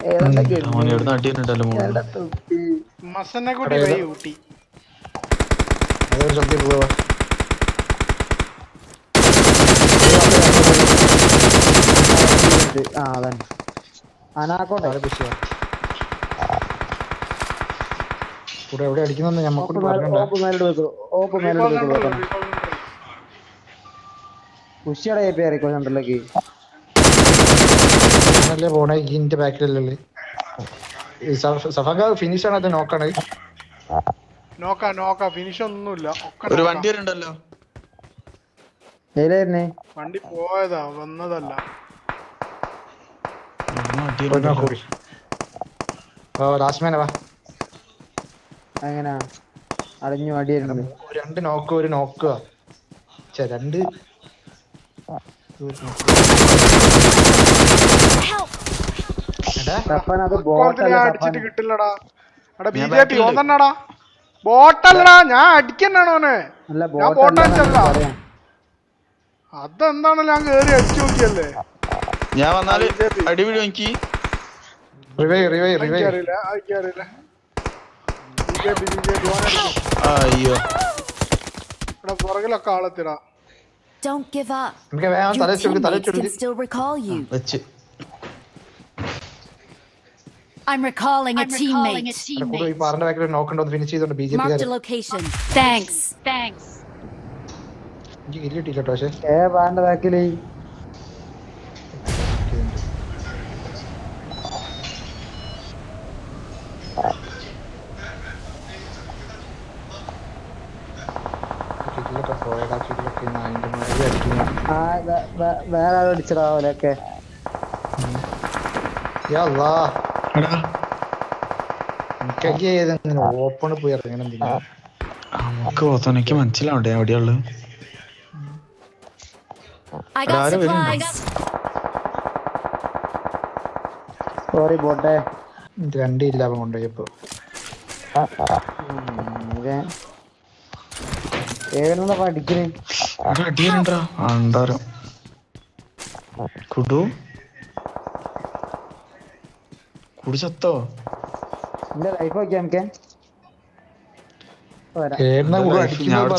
ഏതാണ്ട് അവൻ എവിടെ അടിയുന്നുണ്ടല്ലോ മോൾ. തൊപ്പി. മസനെ കൂടി വൈ ഊട്ടി. ആ അതന്നെ. അനാക്കോട്ടെ. കൂടെ എവിടെ അടിക്കുന്നെന്ന് ഓപ്പ് ഞമ്മക്കൂടി മേലെ പറഞ്ഞണ്ട ഓപ്പ് മേലോട്ട് ഞാനല്ലേ പോണേ? ഇതിന്റെ ഇന്റെ ബാക്കിലല്ലേ? സഫാങ്ക ഫിനിഷ് ആണ് അത് നോക്കാണ്? നോക്ക നോക്ക. ഫിനിഷ് ഒന്നുമില്ല. ഇല്ല ഒരു. വണ്ടി വരുന്നുണ്ടല്ലോ വണ്ടി പോയതാ വന്നതല്ല. എങ്ങനാ? അടഞ്ഞു അടിയായിരുന്നു. ഒരു രണ്ട് നോക്ക് ഒരു നോക്കുക ചെ രണ്ട്. അടിച്ചിട്ട് കിട്ടില്ലടാ. എടാ ബി ഞാൻ ജെ പി ബാക്കിലുണ്ട്. ബോട്ടല്ലടാ ഞാൻ അടിക്കന്നാണ് ഓനെ. അല്ല ഞാൻ ബോട്ടല്ല ബോട്ടല്ല പറയാം. അതെന്താണല്ലോ ഞാൻ കേറി അടിച്ചു നോക്കിയല്ലേ? ഞാൻ വന്നാൽ അടിപിടി എനിക്ക്? അയ്യോ. പുറകിലൊക്കെ ആളെത്തിടാ. Don't give up. Your teammates can still recall you. I'm recalling a teammate. കൂടെ ഈ പാറിന്റെ ബാക്കിൽ നോക്കണ്ടോ ഫിനിഷ് ചെയ്തോണ്ട് B J P Marked a location. Thanks. Thanks. എനിക്ക് കില്ല് കിട്ടിയില്ല കേട്ടോ പക്ഷേ ഏ ബാന്റെ ബാക്കിൽ കില്ലൊക്കെ പോയടാ കില്ലൊക്കെ അതിന്റെ മഴ അടിക്കുന്നു ആ വേ- വേ- വേറെ ആരും അടിച്ചടാ ഓലൊക്കെ യാ അല്ലാ ഓപ്പൺ പോയി ഇറങ്ങണം നമുക്ക് ഓർത്തോ എനിക്ക് മനസ്സിലാവണ്ടേ എവിടെയുള്ളു. സോറി പോട്ടെ. രണ്ടില്ല അവൻ കൊണ്ടുപോയപ്പോ. ഏതെന്നാ പഠിക്കണേ ഒരു അടി കുടു കുടു ചത്തോ എന്റെ ലൈഫ് നോക്കിയാ നമുക്ക് വരാം ഏടുന്ന കൂടെ ഞാൻ അടിക്കുന്നത് അവിടെ പറയടാ out.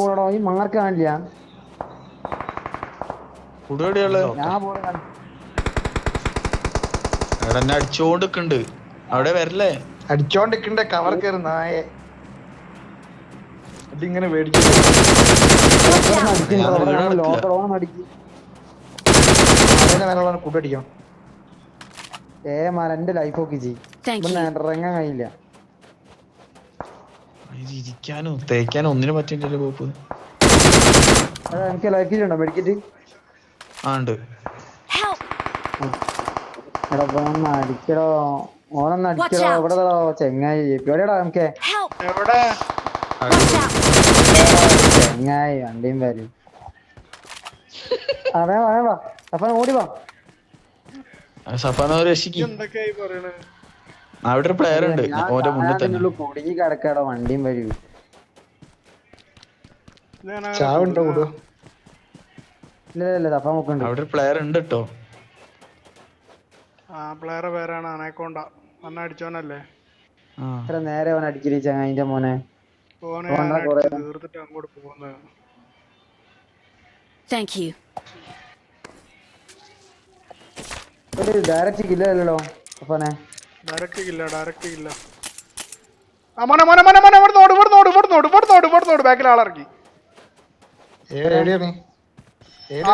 ബോളടോ ഈ മാർക്ക് കാണില്ല. ഞാൻ അവിടെ വരല്ലേ? അടിച്ചോണ്ട് കവർ കയറി നായെ. അതിങ്ങനെ മേടിച്ചു ഞാൻ ഏ മാല എന്റെ ലൈഫ് ഒക്കെ ചെയ് Thank ഇവിടുന്ന് you. ഇറങ്ങാൻ കഴിയില്ല. ഇരിക്കാനോ തേക്കാനോ ഒന്നിനും പറ്റില്ലല്ലോ പോപ്പ്. അത് എനിക്ക് ലൈഫ് ഉണ്ടോ മെഡിക്കറ്റ് ആ ഉണ്ട്. അടിക്കടോ. ഓനൊന്ന് അടിക്കടോ. ചെങ്ങായി? എവിടെടാ നമുക്ക്? വണ്ടിയും വരും. അതെ വാ വാ. അപ്പൊ ഓടി വാ. സഫാന രക്ഷിക്ക് അവിടെ ഒരു പ്ലെയർ ഉണ്ട്. ഓന്റെ മുന്നിൽ തന്നെ. കുടുങ്ങി കിടക്കാടോ വണ്ടിയും വരും. ചാവുണ്ടോ കൂടോ ഇല്ല ഇല്ല, ഇല്ല അവിടെ ഒരു പ്ലെയർ ഉണ്ട് കേട്ടോ ആ പ്ലെയർ പേരാണ് അനേക്കോണ്ട. അന്ന അടിച്ചോനല്ലേ? ഇത്ര നേരെ അവൻ അടിക്കൽ ചങ്ങായിന്റെ മോനെ? തീർത്തിട്ട് അങ്ങോട്ട് പോകുന്നത് താങ്ക് you. ഒരു ഡയറക്റ്റ് കില്ലല്ലോ അപ്പനെ ഡയറക്റ്റ് കില്ല ഡയറക്റ്റ് കില്ല ആ. മോനെ മോനെ മോനെ മോനെ ഇവിടെ നോട് ഇവിടെ നോട് ഇവിടെ നോട് ഇവിടെ നോട് ഇവിടെ നോട് ബാക്കിൽ ആളിറക്കി.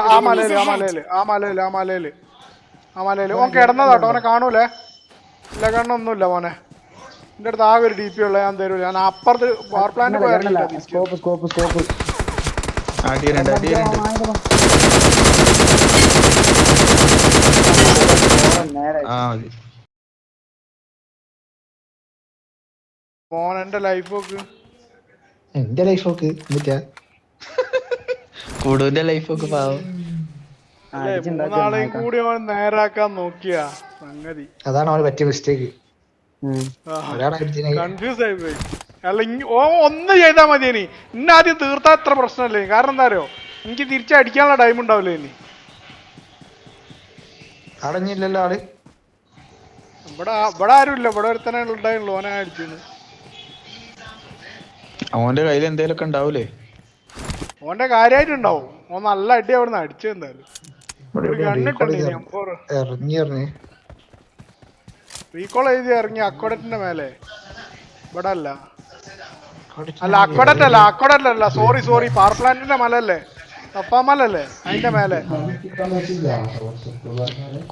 ആ മലയിൽ ആ മലയിൽ ആ മലയിൽ ആ മലയിൽ. ആ മലയിൽ. ഓൻ കിടന്നതാട്ടോ ഓനെ കാണൂലേ? ഇല്ല കണ്ണൊന്നുമില്ല മോനെ. എന്റെ അടുത്ത് ആകെ ഒരു ഡി പി ഉള്ള ഞാൻ തരൂല. ഞാൻ അപ്പുറത്ത് പവർ പ്ലാന്റ് പോയി മോൻ എന്റെ ലൈഫ് നോക്ക്. എന്റെ ലൈഫ് നോക്ക് എന്നിട്ടാ? ലൈഫ് ഒക്കെ പാവം. മൂന്നാളെയും കൂടി അവൻ നേരാക്കാൻ നോക്കിയാ സംഗതി. അതാണ് അവന് പറ്റിയ മിസ്റ്റേക്ക്. കൺഫ്യൂസ് ആയി പോയി. അല്ല ഓ ഒന്ന് ചെയ്താ മതി ഇനി ഇന്ന ആദ്യം തീർത്താ എത്ര പ്രശ്നമല്ലേ? കാരണം എന്താ അറിയോ? എനിക്ക് തിരിച്ചടിക്കാനുള്ള ടൈം ഉണ്ടാവില്ല ഇനി അടഞ്ഞില്ലല്ലോ ആൾ. ഇവിടെ ഇവിടെ ആരും ഇല്ല. ഇവിടെ ഒരുത്തനെ ഉണ്ടായുള്ളൂ ഓനെ അടിച്ചിരുന്നു അവന്റെ കയ്യിൽ എന്തേലൊക്കെ ഉണ്ടാവൂലേ? ഓന്റെ കാര്യമായിട്ടുണ്ടാവും ഓൻ നല്ല അടി അവിടുന്ന് അടിച്ചു എന്തായാലും ഇവിടെ ഒരു എവിടെയോ ഗണ്ണിട്ടുണ്ട് recall ഇനി ചെയ്ത് M4. ഇറങ്ങി ഇറങ്ങി. റീകോൾ എഴുതി ഇറങ്ങി. അക്കോഡറ്റിന്റെ മേലെ. ഇവിടെ അല്ല. അല്ല അക്കോഡറ്റ് അല്ല അക്കോഡറ്റ് അല്ല സോറി സോറി പവർ പ്ലാന്റിന്റെ മല അല്ലേ അതിന്റെ മേലെ.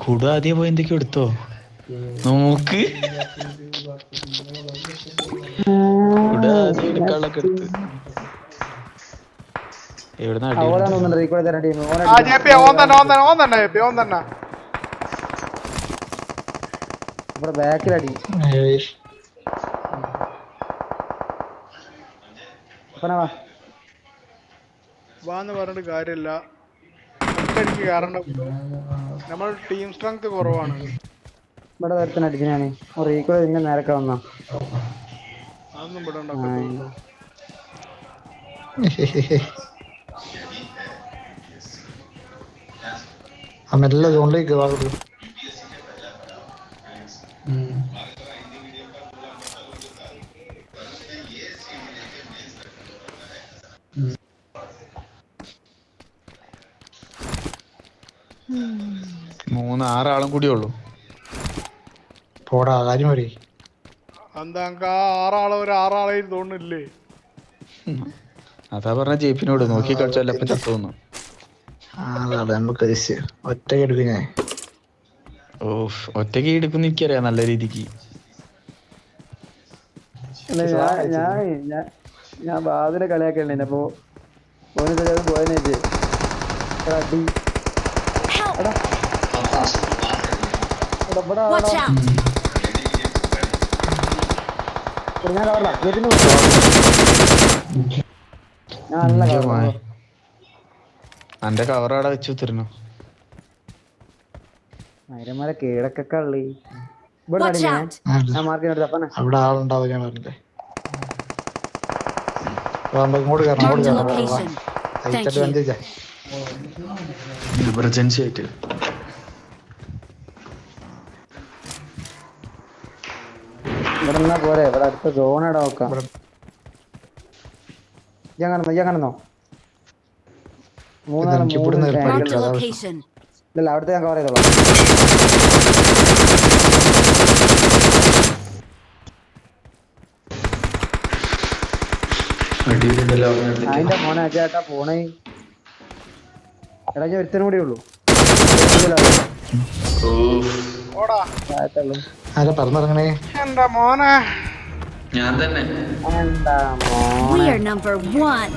കുട ആദ്യം പോയി എന്തൊക്കെ എടുത്തോ? നോക്ക്. കുട ആദ്യം എടുത്ത്. എവിടുന്ന ഇവിടെ ബാക്കിലടി വാ. വാന്ന് പറഞ്ഞിട്ട് കാര്യമില്ല. ഒറ്റയടിക്ക് കാരണം നമ്മൾ ടീം സ്ട്രെങ്ത് കുറവാണ്. ഇവിടെ വരത്തിന് അടിച്ചാണ് റീക്കോ ഇങ്ങനെ ഇതിന്റെ നേരൊക്കെ വന്നാ? അതൊന്നും ഇവിടെ ആ മെല്ലെ സോണിലേക്ക് വാ മൂന്ന് ആറാളും കൂടിയേ ഉള്ളൂ പോടാ കാര്യം പറയും. എന്താ നമുക്ക് ആറാളെ ഒരു ആറാളെ അതാ പറഞ്ഞ ജയിപ്പിനോട് നോക്കി കളിച്ചല്ല അപ്പൊ ചത്തോന്നു നമുക്ക് ദേശീയ ഒറ്റയ്ക്ക് എടുക്കും ഞാൻ ഓ ഒറ്റയ്ക്ക് എടുക്കുന്ന എനിക്കറിയാം നല്ല രീതിക്ക്. ഞാൻ ഞാൻ ഞാൻ ഞാൻ ബാദിനെ കളിയാക്കണ്ടേ അപ്പൊ അടി. എടാ ഇവിടെ Watch out! ഞാൻ ഞാൻ നല്ല കവർ അവിടെ വെച്ച് തരുന്നു മരമല കീഴൊക്കെ കള്ളി. ഇവിടെ അവിടെ ആളുണ്ടാവും ഞാൻ പറഞ്ഞില്ലേ? വാ, നമുക്ക് ഇങ്ങോട്ട് കയറണം കയറണം എമർജൻസി ആയിട്ട്. ഇവിടെ നിന്നാ പോരെ ഇവിടെ. അടുത്ത സോൺ ഇടാ നോക്കാം. ഞാൻ കാണുന്നോ ഞാൻ കാണുന്നോ മൂന്നാൽ മൂന്ന്. ഇല്ല അവിടുത്തെ ഞാൻ കവർ ചെയ്തോളാം. അതിന്റെ മോനെ ചേട്ടാ പോണേ. എടാ ഞാൻ ഒരുത്തനും കൂടി ഉള്ളൂ. ഓടാ. ആരാ പറഞ്ഞിറങ്ങണേ? എന്താ മോനെ? ഞാൻ തന്നെ. എന്താ We മോനെ? are number one.